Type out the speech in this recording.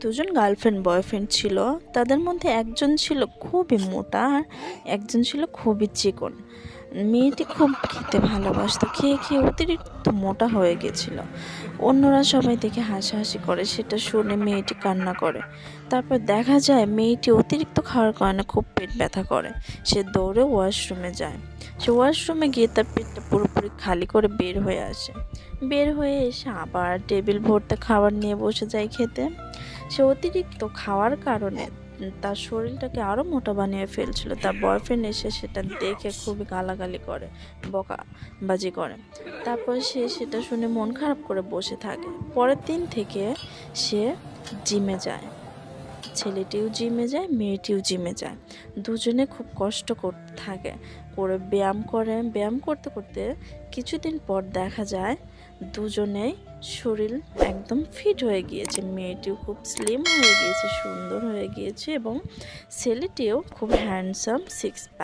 দুজন girlfriend, boyfriend ছিল। তাদের মধ্যে একজন ছিল খুবই মোটা আর একজন ছিল খুবই চিকন। মেয়েটি খুব খেতে ভালোবাসতো, খেয়ে খেয়ে অতিরিক্ত মোটা হয়ে গেছিল। অন্যরা সবাই দেখে হাসাহাসি করে, সেটা শুনে মেয়েটি কান্না করে। তারপর দেখা যায়, মেয়েটি অতিরিক্ত খাওয়ার কারণে খুব পেট ব্যথা করে। সে দৌড়ে ওয়াশরুমে যায়। সে ওয়াশরুমে গিয়ে তার পেটটা পুরোপুরি খালি করে বের হয়ে আসে। বের হয়ে এসে আবার টেবিল ভর্তি খাবার নিয়ে বসে যায় খেতে। সে অতিরিক্ত খাওয়ার কারণে তার শরীরটাকে আরও মোটা বানিয়ে ফেলছিল। তার বয়ফ্রেন্ড এসে সেটা দেখে খুবই গালাগালি করে, বকাবাজি করে। তারপর সে সেটা শুনে মন খারাপ করে বসে থাকে। পরের দিন থেকে সে জিমে যায়। ছেলেটিও জিমে যায়, মেয়েটিও জিমে যায়। দুজনে খুব কষ্ট করতে থাকে। করে ব্যায়াম করে। ব্যায়াম করতে করতে কিছুদিন পর দেখা যায়, দুজনেই শরীর একদম ফিট হয়ে গিয়েছে। মেয়েটিও খুব স্লিম হয়ে গিয়েছে, সুন্দর হয়ে গিয়েছে এবং ছেলেটিও খুব হ্যান্ডসাম সিক্স প্যাক